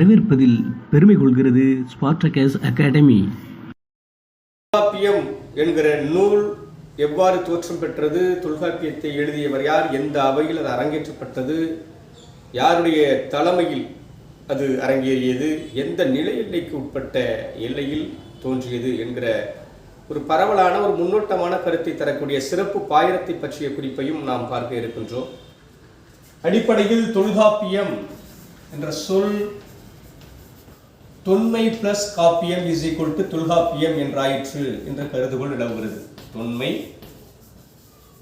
வரவேற்பதில் பெருமை கொள்கிறது ஸ்பார்டகஸ் அகாடமி. தொல்காப்பியம் என்கிற நூல் எவ்வாறு தோற்றம் பெற்றது? தொல்காப்பியத்தை எழுதியவர் யார்? எந்த அவையில் அது அரங்கேற்றப்பட்டது? யாருடைய தலைமையில் அது அரங்கேறியது? எந்த நிலை எல்லைக்கு உட்பட்ட எல்லையில் தோன்றியது என்கிற ஒரு பரவலான ஒரு முன்னோட்டமான கருத்தை தரக்கூடிய சிறப்பு பாயிரத்தை பற்றிய குறிப்பையும் நாம் பார்க்க இருக்கின்றோம். அடிப்படையில் தொல்காப்பியம் என்ற சொல் தொன்மை பிளஸ் காப்பியம் இஸ் ஈக்குவல் டு தொல்காப்பியம் என்றாயிற்று என்ற கருதுகோள் நிலவுகிறது. தொன்மை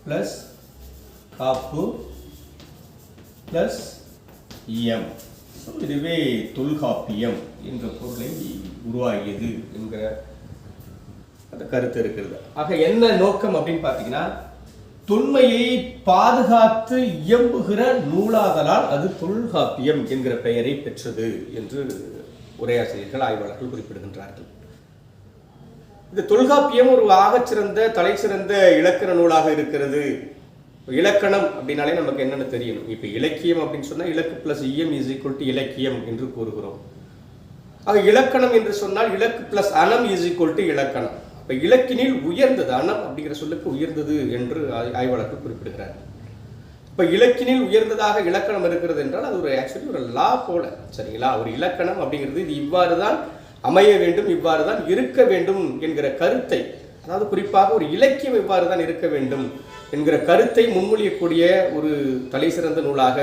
பிளஸ் காப்பு பிளஸ் இயம் இதுவே தொல்காப்பியம் என்ற பொருளை உருவாகியது என்கிற அந்த கருத்து இருக்கிறது. ஆக என்ன நோக்கம் அப்படின்னு பார்த்தீங்கன்னா தொன்மையை பாதுகாத்து இயம்புகிற நூலாதலால் அது தொல்காப்பியம் என்கிற பெயரை பெற்றது என்று உரையாசிரியர்கள் ஆய்வாளர்கள் குறிப்பிடுகின்றார்கள். இந்த தொல்காப்பியம் ஒரு ஆகச்சிறந்த தலைசிறந்த இலக்கண நூலாக இருக்கிறது. இலக்கணம் அப்படின்னாலே நமக்கு என்னென்னு தெரியணும். இப்போ இலக்கியம் அப்படின்னு சொன்னால் இலக்கு பிளஸ் இஎம் இஸ் ஈக்குவல் டு இலக்கியம் என்று கூறுகிறோம். ஆக இலக்கணம் என்று சொன்னால் இலக்கு பிளஸ் அனம் இஸ் ஈக்குவல் டு இலக்கணம். அப்போ இலக்கினில் உயர்ந்தது அனம் அப்படிங்கிற சொல்லுக்கு உயர்ந்தது என்று ஆய்- ஆய்வாளர்கள் குறிப்பிடுகிறார் இப்போ இலக்கினில் உயர்ந்ததாக இலக்கணம் இருக்கிறது என்றால் அது ஒரு ஆக்சுவலி ஒரு லா போல. சரிங்களா? ஒரு இலக்கணம் அப்படிங்கிறது இது இவ்வாறு தான் அமைய வேண்டும் இவ்வாறு தான் இருக்க வேண்டும் என்கிற கருத்தை. அதாவது குறிப்பாக ஒரு இலக்கியம் இவ்வாறு தான் இருக்க வேண்டும் என்கிற கருத்தை முன்மொழியக்கூடிய ஒரு தலை சிறந்த நூலாக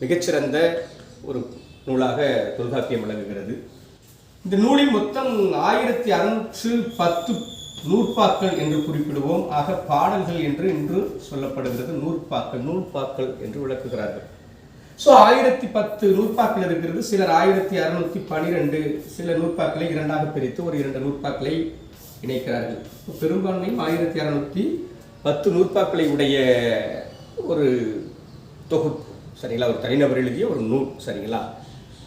மிகச்சிறந்த ஒரு நூலாக தொல்காப்பியம் விளங்குகிறது. இந்த நூலில் மொத்தம் ஆயிரத்தி அறுநூற்று பத்து நூற்பாக்கள் என்று குறிப்பிடுவோம். ஆக பாடல்கள் என்று இன்று சொல்லப்படுகிறது. நூற்பாக்கள் நூற்பாக்கள் என்று விளக்குகிறார்கள். ஸோ ஆயிரத்தி பத்து நூற்பாக்கள் இருக்கிறது. சிலர் ஆயிரத்தி அறுநூத்தி பனிரெண்டு சில நூற்பாக்களை இரண்டாக பிரித்து ஒரு இரண்டு நூற்பாக்களை இணைக்கிறார்கள். இப்போ பெரும்பான்மையும் ஆயிரத்தி அறுநூத்தி பத்து நூற்பாக்களை உடைய ஒரு தொகுப்பு சரிங்களா? ஒரு தனிநபர் எழுதிய ஒரு நூல் சரிங்களா?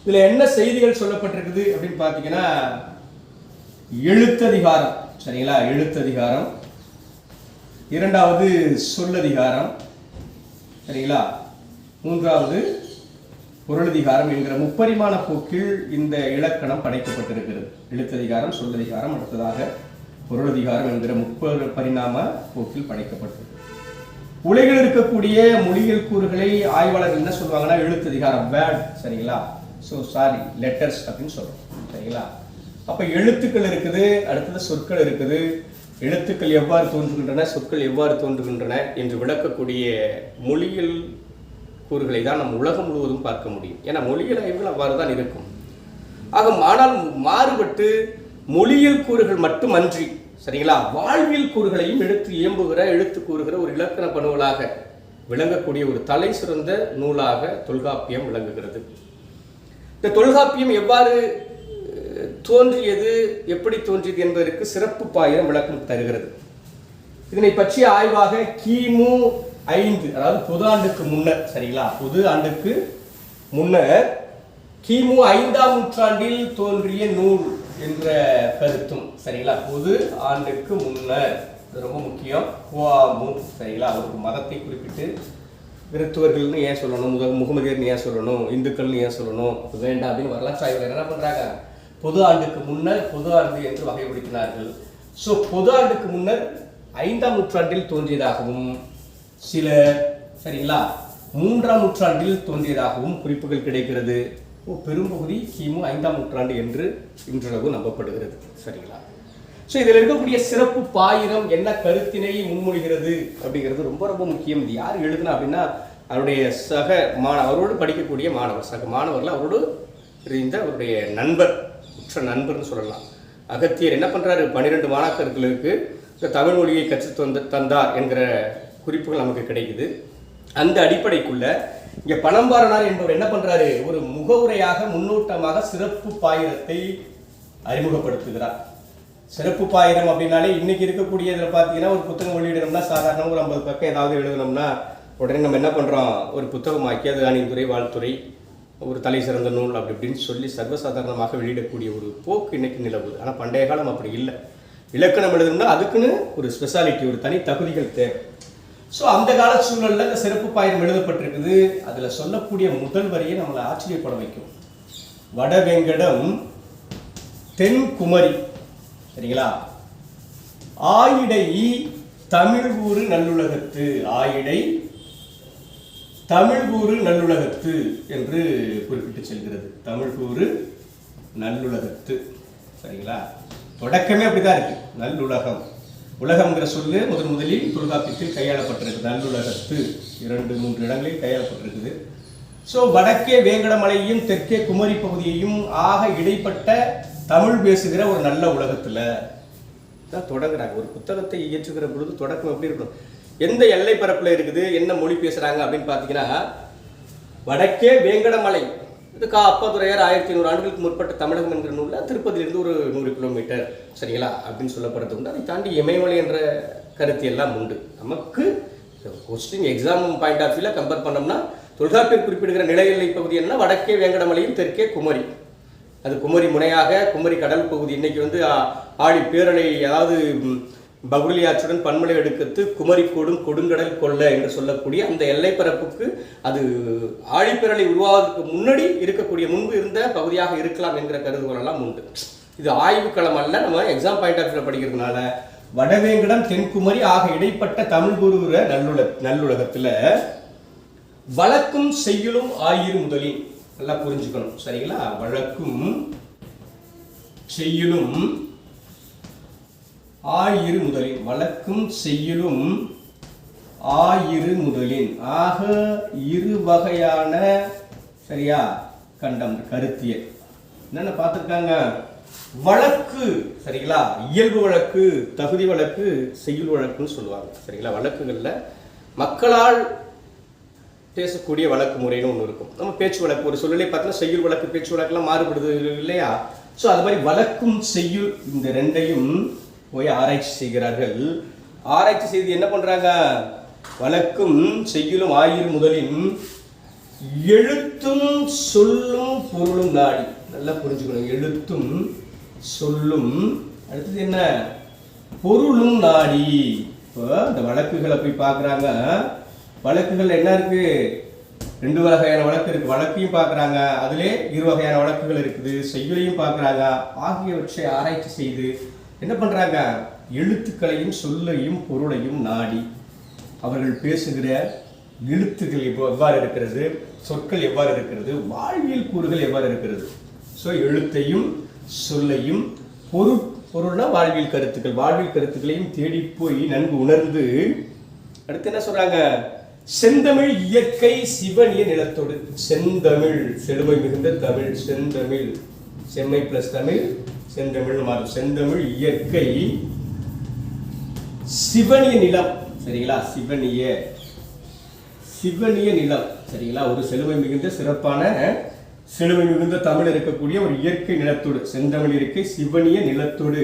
இதில் என்ன செய்திகள் சொல்லப்பட்டிருக்குது அப்படின்னு பார்த்தீங்கன்னா எழுத்ததிகாரம். சரிங்களா? எழுத்ததிகாரம். இரண்டாவது சொல்லதிகாரம். சரிங்களா? மூன்றாவது பொருளதிகாரம் என்கிற முப்பரிமாண போக்கில் இந்த இலக்கணம் படைக்கப்பட்டிருக்கிறது. எழுத்ததிகாரம் சொல்லதிகாரம் அடுத்ததாக பொருளதிகாரம் என்கிற முப்ப பரிணாம போக்கில் படைக்கப்பட்டிருக்கு. உலகில் இருக்கக்கூடிய மொழியியல் கூறுகளை ஆய்வாளர்கள் என்ன சொல்லுவாங்கன்னா எழுத்ததிகாரம் வேர்ட். சரிங்களா? ஸோ சாரி லெட்டர்ஸ் அப்படின்னு சொல்கிறோம் சரிங்களா? அப்போ எழுத்துக்கள் இருக்குது அடுத்தது சொற்கள் இருக்குது. எழுத்துக்கள் எவ்வாறு தோன்றுகின்றன சொற்கள் எவ்வாறு தோன்றுகின்றன என்று விளக்கக்கூடிய மொழியியல் கூறுகளை தான் நம் உலகம் முழுவதும் பார்க்க முடியும். ஏன்னா மொழியியல் ஆய்வுகள் அவ்வாறு தான் இருக்கும். ஆக ஆனால் மாறுபட்டு மொழியியல் கூறுகள் மட்டுமன்றி சரிங்களா வாழ்வியல் கூறுகளையும் எடுத்து இயம்புகிற எழுத்து கூறுகிற ஒரு இலக்கண பணுவலாக விளங்கக்கூடிய ஒரு தலை சிறந்த நூலாக தொல்காப்பியம் விளங்குகிறது. இந்த தொல்காப்பியம் எவ்வாறு தோன்றியது எப்படி தோன்றியது என்பதற்கு சிறப்பு பாயிரம் விளக்கம் தருகிறது. இதனை பற்றிய ஆய்வாக கிமு ஐந்து அதாவது பொது ஆண்டுக்கு முன்னர் சரிங்களா? பொது ஆண்டுக்கு முன்னர் கிமு ஐந்தாம் நூற்றாண்டில் தோன்றிய நூல் என்ற கருத்தும் சரிங்களா? பொது ஆண்டுக்கு முன்னர். இது ரொம்ப முக்கியம். குவாமு சரிங்களா? அவருக்கு மதத்தை குறிப்பிட்டு கிறித்துவர்கள்னு ஏன் சொல்லணும்? முதல் முகமதியர்னு ஏன் சொல்லணும்? இந்துக்கள்னு ஏன் சொல்லணும்? வேண்டாம் அப்படின்னு வரலாற்று ஆய்வுகள் என்ன பண்ணுறாங்க பொது ஆண்டுக்கு முன்னர் பொது ஆண்டு என்று வகைப்படுத்தினார்கள். ஸோ பொது ஆண்டுக்கு முன்னர் ஐந்தாம் நூற்றாண்டில் தோன்றியதாகவும் சில சரிங்களா? மூன்றாம் நூற்றாண்டில் தோன்றியதாகவும் குறிப்புகள் கிடைக்கிறது. பெரும்பகுதி கிமு ஐந்தாம் நூற்றாண்டு என்று இன்றளவு நம்பப்படுகிறது. சரிங்களா? ஸோ இதில் இருக்கக்கூடிய சிறப்பு பாயிரம் என்ன கருத்தினை முன்மொழிகிறது அப்படிங்கிறது ரொம்ப ரொம்ப முக்கியம். இது யார் எழுதுனா அப்படின்னா அவருடைய சக மாணவரோடு படிக்கக்கூடிய மாணவர் சக மாணவர்கள் அவரோடு இருந்த அவருடைய நண்பர். உற்ற நண்பர்னு சொல்லலாம். அகத்தியர் என்ன பண்ணுறாரு பன்னிரெண்டு மாணாக்கர்களுக்கு இந்த தமிழ் மொழியை கற்றுத் தந்த தந்தார் என்கிற குறிப்புகள் நமக்கு கிடைக்குது. அந்த அடிப்படைக்குள்ள இங்கே பணம்பாரனார் என்பவர் என்ன பண்ணுறாரு ஒரு முகவுரையாக முன்னோட்டமாக சிறப்பு பாயிரத்தை அறிமுகப்படுத்துகிறார். சிறப்பு பாயிரம் அப்படின்னாலே இன்னைக்கு இருக்கக்கூடிய இதில் பார்த்தீங்கன்னா ஒரு புத்தகம் வெளியிடணும்னா சாதாரண ஒரு ஐம்பது பக்கம் ஏதாவது எழுதணும்னா உடனே நம்ம என்ன பண்ணுறோம் ஒரு புத்தகமாக்கி அது அணிந்துரை வாழ்த்துறை ஒரு தலை சிறந்த நூல் அப்படி இப்படின்னு சொல்லி சர்வசாதாரணமாக வெளியிடக்கூடிய ஒரு போக்கு இன்னைக்கு நிலவுது. ஆனால் பண்டைய காலம் அப்படி இல்லை. இலக்கணம் எழுதணும்னா அதுக்குன்னு ஒரு ஸ்பெஷாலிட்டி ஒரு தனி தகுதிகள் தேவை. ஸோ அந்த கால சூழலில் இந்த சிறப்பு பாயிரம் எழுதப்பட்டிருக்குது. அதில் சொல்லக்கூடிய முதல் வரியை நம்மளை ஆச்சரியப்பட வைக்கும். வடவேங்கடம் தென்குமரி சரிங்களா? ஆயிடை தமிழ்கூறு நல்லுலகத்து. ஆயிடை தமிழ் கூறு நல்லுலகத்து என்று குறிப்பிட்டு செல்கிறது. தமிழ்கூறு நல்லுலகத்து. சரிங்களா? தொடக்கமே அப்படிதான் இருக்கு. நல்லுலகம். உலகம்ங்கிற சொல்லு முதன் முதலில் தொல்காப்பியத்தில் கையாளப்பட்டிருக்கு. நல்லுலகத்து. இரண்டு மூன்று இடங்களில் கையாளப்பட்டிருக்குது. ஸோ வடக்கே வேங்கடமலையும் தெற்கே குமரி பகுதியையும் ஆக இடைப்பட்ட தமிழ் பேசுகிற ஒரு நல்ல உலகத்தில் தான் தொடங்குறாங்க. ஒரு புத்தகத்தை இயற்றுகிற பொழுது தொடக்கம் எப்படி இருக்கணும்? எந்த எல்லை பரப்பில் இருக்குது என்ன மொழி பேசுகிறாங்க அப்படின்னு பார்த்தீங்கன்னா வடக்கே வேங்கடமலை. இது கா அப்பாதுரையார் ஆயிரத்தி ஐநூறு ஆண்டுகளுக்கு முற்பட்ட தமிழகம் என்கிற நூலில் திருப்பதியிலிருந்து ஒரு நூறு கிலோமீட்டர் சரிங்களா? அப்படின்னு சொல்லப்படுறது உண்டு. அதை தாண்டி இமயமலை என்ற கருத்து எல்லாம் உண்டு. நமக்கு கொஸ்டின் எக்ஸாம் பாயிண்ட் ஆஃப் வியூவில் கம்பேர் பண்ணோம்னா தொல்காப்பியர் குறிப்பிடுகிற நில பகுதி என்ன வடக்கே வேங்கடமலையும் தெற்கே குமரி. அது குமரி முனையாக குமரி கடல் பகுதி. இன்னைக்கு வந்து ஆடி பேரலை அதாவது பகுளி ஆற்றுடன் பன்மலை அடுக்கத்து குமரி கூடும் கொடுங்கடல் கொள்ள என்று சொல்லக்கூடிய அந்த எல்லைப்பரப்புக்கு அது ஆழிப்பேரலை உருவாவதற்கு முன்னாடி இருக்கக்கூடிய முன்பு இருந்த பகுதியாக இருக்கலாம் என்கிற கருதுகோள் எல்லாம் உண்டு. இது ஆய்வுக்களம் அல்ல. நம்ம எக்ஸாம் பாயிண்ட் ஆஃப் வியூல படிக்கிறதுனால வடவேங்கடம் தென்குமரி ஆக இடைப்பட்ட தமிழ் குருகிற நல்லுல நல்லுலகத்துல வழக்கும் செய்யுளும் ஆயிரும் முதலின் நல்லா புரிஞ்சுக்கணும். சரிங்களா? வழக்கும் செய்யலும் ஆயிரு முதலின் வழக்கும் செய்யுளும் ஆயிரு முதலின் ஆக இரு வகையான சரியா கண்டம் கருத்தியல் என்னென்ன பார்த்துருக்காங்க? வழக்கு சரிங்களா? இயல்பு வழக்கு தகுதி வழக்கு செய்யுள் வழக்குன்னு சொல்லுவாங்க சரிங்களா? வழக்குகளில் மக்களால் பேசக்கூடிய வழக்கு முறைன்னு ஒன்று இருக்கும். நம்ம பேச்சு வழக்கு ஒரு சொல்லலே பார்த்தோன்னா செய்யுள் வழக்கு பேச்சு வழக்கெல்லாம் மாறுபடுது இல்லையா? ஸோ அது மாதிரி வழக்கும் செய்யுள் இந்த ரெண்டையும் போய் ஆராய்ச்சி செய்கிறார்கள். ஆராய்ச்சி செய்து என்ன பண்ணுறாங்க வழக்கும் செய்யலும் ஆயிரும் முதலின் எழுத்தும் சொல்லும் பொருளும் நாடி. நல்லா புரிஞ்சுக்கணும். எழுத்தும் சொல்லும். அடுத்தது என்ன? பொருளும் நாடி. இப்போ இந்த வழக்குகளை போய் பார்க்குறாங்க. வழக்குகள் என்ன இருக்கு? ரெண்டு வகையான வழக்கு இருக்கு. வழக்கையும் பார்க்குறாங்க. அதிலே இரு வகையான வழக்குகள் இருக்குது. செய்யுளையும் பார்க்குறாங்க. ஆகியவற்றை ஆராய்ச்சி செய்து என்ன பண்ணுறாங்க எழுத்துக்களையும் சொல்லையும் பொருளையும் நாடி அவர்கள் பேசுகிற எழுத்துக்கள் எவ்வா எவ்வாறு இருக்கிறது? சொற்கள் எவ்வாறு இருக்கிறது? வாழ்வியல் கூறுகள் எவ்வாறு இருக்கிறது? ஸோ எழுத்தையும் சொல்லையும் பொருள் பொருள்னா வாழ்வியல் கருத்துக்கள். வாழ்வியல் கருத்துக்களையும் தேடி போய் நன்கு உணர்ந்து அடுத்து என்ன சொல்கிறாங்க செந்தமிழ் இயற்கை சிவனிய நிலத்தோடு செந்தமிழ் செழுமை மிகுந்த தமிழ் செந்தமிழ் செம்மை பிளஸ் தமிழ் செந்தமிழ் மாறும் செந்தமிழ் இயற்கை. சிவனிய நிலம். சரிங்களா? சிவனிய. சிவனிய நிலம். சரிங்களா? ஒரு செழுமை மிகுந்த சிறப்பான செழுமை மிகுந்த தமிழ் இருக்கக்கூடிய ஒரு இயற்கை நிலத்தோடு. செந்தமிழ் இருக்கை சிவனிய நிலத்தோடு.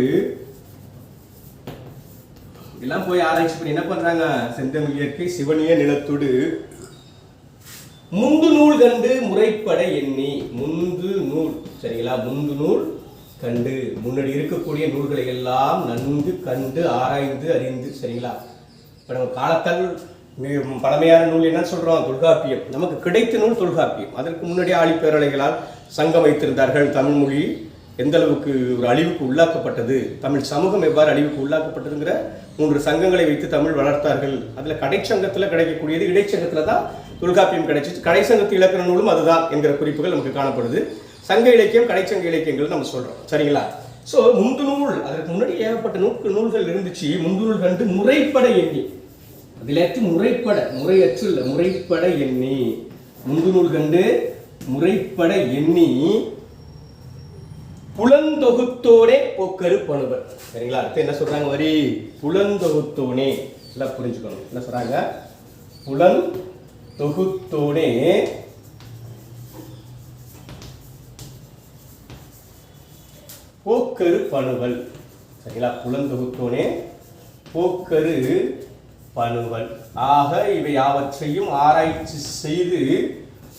எல்லாம் போய் ஆராய்ச்சி பண்ணி என்ன பண்றாங்க? செந்தமிழ் இயற்கை சிவனிய நிலத்தோடு. முந்து நூல் கண்டு முறைப்பட எண்ணி. முந்து நூல் சரிங்களா? முந்து நூல் கண்டு முன்னாடி இருக்கக்கூடிய நூல்களை எல்லாம் நன்கு கண்டு ஆராய்ந்து அறிந்து சரிங்களா? இப்போ நம்ம காலத்தால் மிக பழமையான நூல் என்ன சொல்கிறோம் தொல்காப்பியம். நமக்கு கிடைத்த நூல் தொல்காப்பியம். அதற்கு முன்னாடி ஆழிப்பேரலைகளால் சங்கம் வைத்திருந்தார்கள் தமிழ் மொழி. எந்த அளவுக்கு ஒரு அழிவுக்கு உள்ளாக்கப்பட்டது? தமிழ் சமூகம் எவ்வாறு அழிவுக்கு உள்ளாக்கப்பட்டதுங்கிற மூன்று சங்கங்களை வைத்து தமிழ் வளர்த்தார்கள். அதில் கடைச்சங்கத்தில் கிடைக்கக்கூடியது இடைச்சங்கத்தில் தான் தொல்காப்பியம் கிடைச்சிச்சு. கடைச்சங்கத்து இலக்கண நூலும் அதுதான் என்கிற குறிப்புகள் நமக்கு காணப்படுது. சங்க இலக்கியம் கடைச்சங்க இலக்கியங்கள் நம்ம சொல்றோம். சரிங்களா? ஸோ முந்து நூல் அதற்கு முன்னாடி ஏகப்பட்ட நூல் நூல்கள் இருந்துச்சு. முந்து நூல் கண்டு முறைப்பட எண்ணி. அதிலேத்து முறைப்பட முறையற்று இல்லை முறைப்பட எண்ணி. முந்து நூல் கண்டு முறைப்பட எண்ணி. புலந்தொகுத்தோனே போக்கரு பணுவர் சரிங்களா? அடுத்து என்ன சொல்றாங்க வரி? புலந்தொகுத்தோனே. எல்லாம் புரிஞ்சுக்கணும். என்ன சொல்றாங்க? புலன் தொகுத்தோனே போக்கரு பணுவல். சரிங்களா? புலந்தொகுத்தோனே போக்கரு பணுவல். ஆக இவை யாவற்றையும் ஆராய்ச்சி செய்து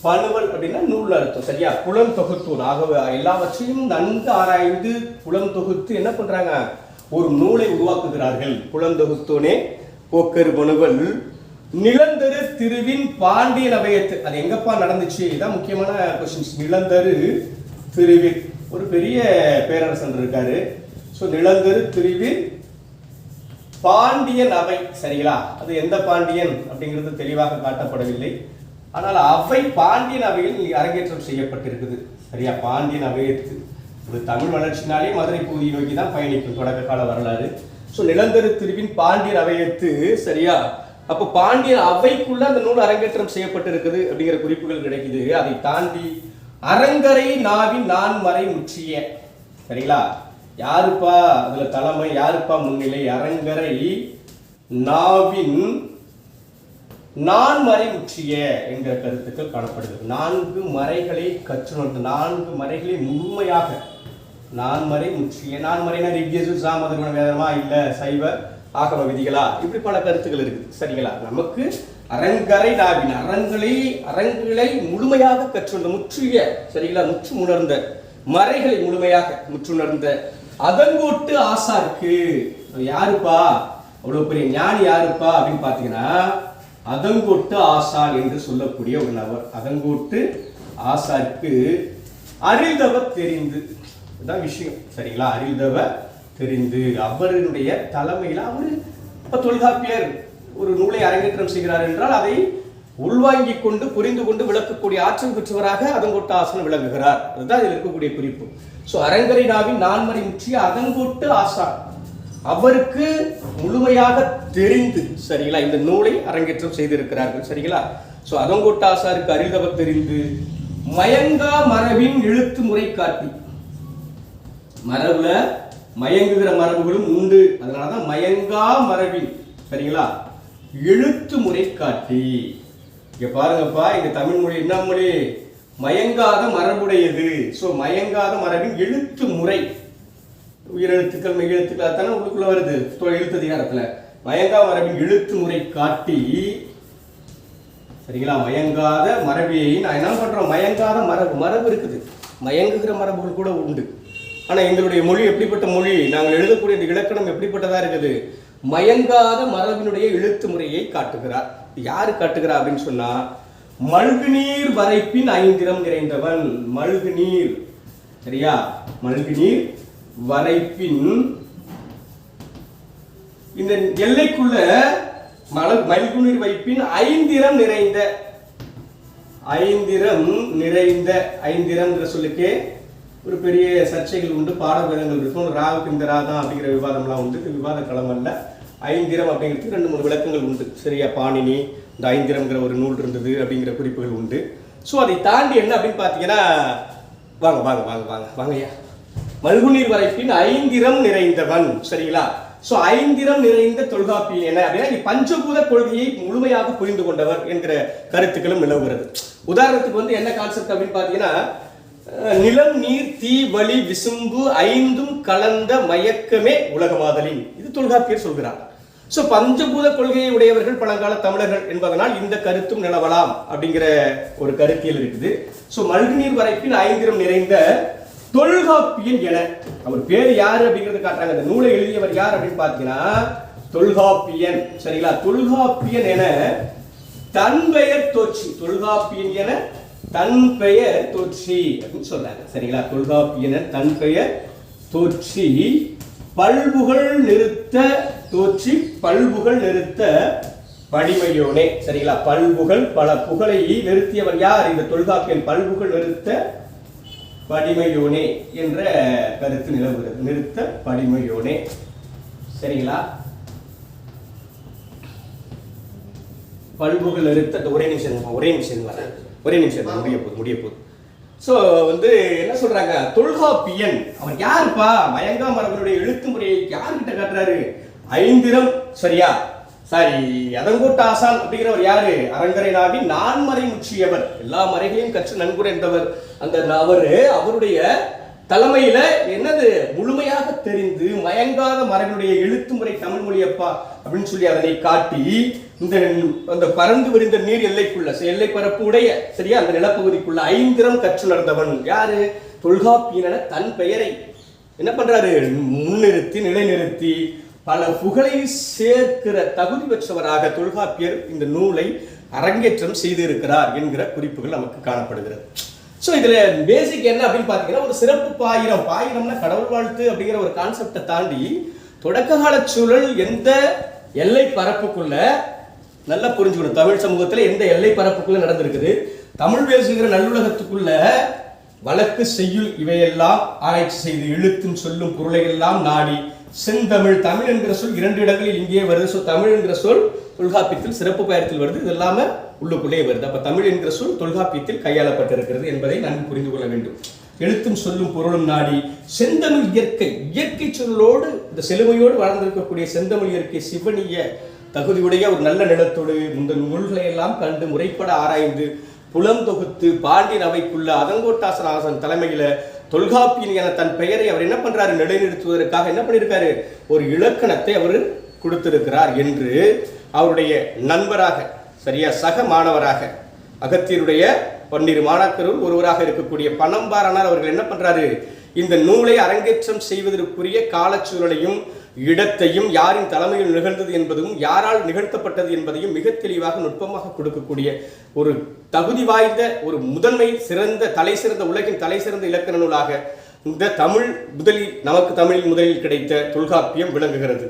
பணுவல் அப்படின்னா நூல் அர்த்தம். சரியா? புலம் தொகுத்தோன் ஆகவே எல்லாவற்றையும் நன்கு ஆராய்ந்து புலம் தொகுத்து என்ன பண்றாங்க? ஒரு நூலை உருவாக்குகிறார்கள். புலம் தொகுத்தோனே போக்கரு பணுவல். நிலந்தரு திருவின் பாண்டியன் அவையத்து. அது எங்கப்பா நடந்துச்சு? இதான் முக்கியமான கொஸ்டின்ஸ் நிலந்தரு திருவின் ஒரு பெரிய பேரரசன் இருக்காரு. ஸோ நிலந்தரு பிரிவில் பாண்டியன் அவை சரிங்களா? அது எந்த பாண்டியன் அப்படிங்கிறது தெளிவாக காட்டப்படவில்லை. ஆனால் அவை பாண்டியன் அவையில் அரங்கேற்றம் செய்யப்பட்டிருக்குது. சரியா? பாண்டியன் அவையத்து இது தமிழ் வளர்ச்சினாலே மதுரை பகுதி நோக்கி தான் பயணிக்கும் தொடக்க கால வரலாறு. ஸோ நிலந்தரு திருவின் பாண்டியன் அவையத்து சரியா? அப்போ பாண்டியன் அவைக்குள்ள அந்த நூல் அரங்கேற்றம் செய்யப்பட்டிருக்குது அப்படிங்கிற குறிப்புகள் கிடைக்குது. அதை தாண்டி அரங்கரை நாவின் நான்மறை முற்றிய. சரிங்களா? யாருப்பா அதுல தலைமை? யாருப்பா முன்னிலை? அரங்கரை நாவின் நான்மறை முற்றிய என்கிற கருத்துக்கள் காணப்படுது. நான்கு மறைகளை கற்றுணர்ந்து நான்கு மறைகளை முழுமையாக நான்மறை முற்றிய. நான்மறைனா ரிக்யசு சாமதர்மன வேதமா இல்ல சைவ ஆகம விதிகளா? இப்படி பல கருத்துக்கள் இருக்குது. சரிங்களா? நமக்கு அரங்கரை நாவின் அரங்களை அரங்குகளை முழுமையாக கற்றுணர்ந்த முற்றிய சரிங்களா? முற்று உணர்ந்த மறைகளை முழுமையாக முற்றுணர்ந்த அதங்கோட்டு ஆசாருக்கு யாருப்பா? அவ்வளவு பெரிய ஞானி யாருப்பா? அப்படின்னு பாத்தீங்கன்னா அதங்கோட்டு ஆசான் என்று சொல்லக்கூடிய ஒரு நபர். அதங்கோட்டு ஆசாருக்கு அறிந்தவ தெரிந்து. இதுதான் விஷயம் சரிங்களா? அறிந்தவ தெரிந்து. அவருடைய தலைமையில் அவர் இப்போ தொல்காப்பியர். ஒரு நூலை அரங்கேற்றம் செய்கிறார் என்றால் அதை உள்வாங்கிக் கொண்டு புரிந்து கொண்டு விளக்கக்கூடிய ஆற்றல் பெற்றவராக அதங்கோட்டு ஆசான் விளங்குகிறார். அதுதான் இதில் இருக்கக்கூடிய குறிப்பு. சோ அரங்கரை நாவின் நான்மறை முற்றிய அதங்கோட்டு ஆசான். அவருக்கு முழுமையாக தெரிந்து சரிங்களா இந்த நூலை அரங்கேற்றம் செய்திருக்கிறார்கள் சரிங்களா? சோ அதங்கோட்டு ஆசாருக்கு அரிதவர் தெரிந்து மயங்கா மரபின் எழுத்து முறை காட்டி. மரபுல மயங்குகிற மரபுகளும் உண்டு. அதனாலதான் மயங்கா மரபின் சரிங்களா? எழுத்து முறை காட்டி. இங்க பாருங்கப்பா இங்க தமிழ் மொழி என்ன மொழி? மயங்காத மரபுடையது. ஸோ மயங்காத மரபின் எழுத்து முறை. உயிரெழுத்துக்கள் மெய்யெழுத்துக்கள் அதானே உள்ளுக்குள்ள வருது. எழுத்து அதிகாரத்தில். மயங்கா மரபின் எழுத்து முறை காட்டி. சரிங்களா? மயங்காத மரபியை நான் என்ன பண்றோம்? மயங்காத மரபு மரபு இருக்குது. மயங்குகிற மரபுகள் கூட உண்டு. ஆனால் எங்களுடைய மொழி எப்படிப்பட்ட மொழி? நாங்கள் எழுதக்கூடிய இந்த இலக்கணம் எப்படிப்பட்டதாக இருக்குது? மயங்காத மரபினுடைய எழுத்து முறையை காட்டுகிறார். யாரு காட்டுகிறா அப்படின்னு சொன்னா மல்குநீர் வரைப்பின் ஐந்திரம் நிறைந்தவன். மல்குநீர். சரியா? மல்குநீர் வரைப்பின் இந்த எல்லைக்குள்ள மல மல்குநீர் வைப்பின் ஐந்திரம் நிறைந்த ஐந்திரம் நிறைந்த ஐந்திரம் சொல்லுக்கே ஒரு பெரிய சர்ச்சைகள் உண்டு பாடபேதங்கள் இருக்கும் ராவுக்கு இந்த ரா தான் அப்படிங்கிற விவாதம்லாம் உண்டு. விவாத களம் அல்ல. ஐந்திரம் அப்படிங்கிறதுக்கு ரெண்டு மூணு விளக்கங்கள் உண்டு. சரியா பாணினி இந்த ஐந்திரம்ங்கிற ஒரு நூல் இருந்தது அப்படிங்கிற குறிப்புகள் உண்டு. ஸோ அதை தாண்டி என்ன அப்படின்னு பார்த்தீங்கன்னா வாங்க வாங்க வாங்க வாங்க வாங்கய்யா மல்குநீர் வரைப்பின் ஐந்திரம் நிறைந்தவன். சரிங்களா? ஸோ ஐந்திரம் நிறைந்த தொல்காப்பியன் என்ன அப்படின்னா இங்க பஞ்சபூத கொள்கையை முழுமையாக புரிந்து கொண்டவர் என்கிற கருத்துக்களும் நிலவுகிறது. உதாரணத்துக்கு வந்து என்ன கான்செப்ட் அப்படின்னு பார்த்தீங்கன்னா நிலம் நீர் தீ வழி விசும்பு ஐந்தும் கலந்த மயக்கமே உலகமாதலின். இது தொல்காப்பியர் சொல்கிறார். சோ பஞ்சபூத கொள்கையை உடையவர்கள் பழங்கால தமிழர்கள் என்பதனால் இந்த கருத்தும் நிலவலாம் அப்படிங்கிற ஒரு கருத்தியல் இருக்குது. சோ மல்குநீர் வரைப்பின் ஐந்திரம் நிறைந்த தொல்காப்பியன் என அவர் பேர் யாரு அப்படிங்கிறது காட்டுறாங்க. இந்த நூலை எழுதியவர் யார் அப்படின்னு பார்த்தீங்கன்னா தொல்காப்பியன். சரிங்களா? தொல்காப்பியன் என தன் பெயர் தொச்சி தொல்காப்பியன் என தன் பெயர் தொற்றி அப்படின்னு சொல்றாங்க. சரிங்களா? தொல்காப்பியனர் தன் பெயர் தொற்றி பல்புகள் நிறுத்த தோற்றி பல்புகள் நிறுத்த வடிமையோனே சரிங்களா? பல்புகள் பல புகழை நிறுத்தியவர் யார்? இந்த தொல்காப்பியன் பல்புகள் நிறுத்த படிமையோனே என்ற கருத்து நிலவுகிறது. நிறுத்த படிமையோனே சரிங்களா? பல்புகள் நிறுத்த ஒரே நிமிஷம் ஒரே நிமிஷம் வர்றது வரேன். ஒரே நிமிஷம் இருங்க, முடிய போகுது முடிய போகுது. ஸோ வந்து என்ன சொல்றாங்க? தொல்காப்பியன். அவர் யாருப்பா? மயங்கா மரபனுடைய எழுத்து முறையை யாருக்கிட்ட காட்டுறாரு? ஐந்திரம் சரியா? சாரி அதங்கோட்ட ஆசான் அப்படிங்கிறவர் யாரு? அரங்கரை நாடி நான்மறை முற்றியவர். எல்லா மறைகளையும் கற்று நன்குறைந்தவர் அந்த அவரு அவருடைய தலைமையில என்னது? முழுமையாக தெரிந்து மயங்காத மரபினுடைய எழுத்து முறை தமிழ் மொழியப்பா. அப்படின்னு சொல்லி அதனை காட்டி இந்த அந்த பறந்து விரிந்த நீர் எல்லைக்குள்ள எல்லை பரப்பு உடைய சரியா? அந்த நிலப்பகுதிக்குள்ள ஐந்திரம் கற்று நடந்தவன் யாரு? தொல்காப்பியன தன் பெயரை. என்ன பண்றாரு? முன்னிறுத்தி நிலைநிறுத்தி பல புகழை சேர்க்கிற தகுதி பெற்றவராக தொல்காப்பியர் இந்த நூலை அரங்கேற்றம் செய்திருக்கிறார் என்கிற குறிப்புகள் நமக்கு காணப்படுகிறது. ஸோ இதுல பேசிக் என்ன அப்படின்னு பார்த்தீங்கன்னா ஒரு சிறப்பு பாயிரம். பாயிரம்னா கடவுள் வாழ்த்து அப்படிங்கிற ஒரு கான்செப்டை தாண்டி தொடக்க கால சூழல் எந்த எல்லை பரப்புக்குள்ள நல்லா புரிஞ்சுக்கணும். தமிழ் சமூகத்தில் எந்த எல்லை பரப்புக்குள்ள நடந்திருக்குது? தமிழ் பேசுகிற நல்லுலகத்துக்குள்ள வழக்கு செய்யுள் இவையெல்லாம் ஆராய்ச்சி செய்து எழுத்தும் சொல்லும் பொருளை எல்லாம் நாடி செந்தமிழ் தமிழ் என்கிற சொல் இரண்டு இடங்களில் இங்கே வருது. ஸோ தமிழ் என்கிற சொல் தொல்காப்பியத்தில் சிறப்பு பயத்தில் வருது. இது இல்லாமல் உள்ளுக்குள்ளே வருது. அப்போ தமிழ் என்கிற சொல் தொல்காப்பியத்தில் கையாளப்பட்டிருக்கிறது என்பதை நன்கு புரிந்து கொள்ள வேண்டும். எழுத்தும் சொல்லும் பொருளும் நாடி செந்தமிழ் இயற்கை இயற்கை சொல்லோடு இந்த செழுமையோடு வளர்ந்திருக்கக்கூடிய செந்தமிழ் இயற்கை சிவனிய தகுதியுடைய ஒரு நல்ல நிலத்தோடு இந்த நூல்களை எல்லாம் கண்டு முறைப்பட ஆராய்ந்து புலம் தொகுத்து பாண்டியன் அவைக்குள்ள அதங்கோட்டாசனாசன் தலைமையில தொல்காப்பியன் என தன் பெயரை அவர் என்ன பண்றாரு? நிலைநிறுத்துவதற்காக என்ன பண்ணியிருக்காரு? ஒரு இலக்கணத்தை அவர் கொடுத்திருக்கிறார் என்று அவருடைய நண்பராக சரியா சக மாணவராக அகத்தியருடைய பன்னிரு மாணாக்கருள் ஒருவராக இருக்கக்கூடிய பணம்பாரனார் அவர்கள் என்ன பண்றாரு? இந்த நூலை அரங்கேற்றம் செய்வதற்குரிய காலச்சூழலையும் இடத்தையும் யாரின் தலைமையில் நிகழ்ந்தது என்பதும் யாரால் நிகழ்த்தப்பட்டது என்பதையும் மிக தெளிவாக நுட்பமாக கொடுக்கக்கூடிய ஒரு தகுதி வாய்ந்த ஒரு முதன்மை சிறந்த தலை சிறந்த உலகின் தலை சிறந்த இலக்கண நூலாக இந்த தமிழ் முதலில் நமக்கு தமிழில் முதலில் கிடைத்த தொல்காப்பியம் விளங்குகிறது.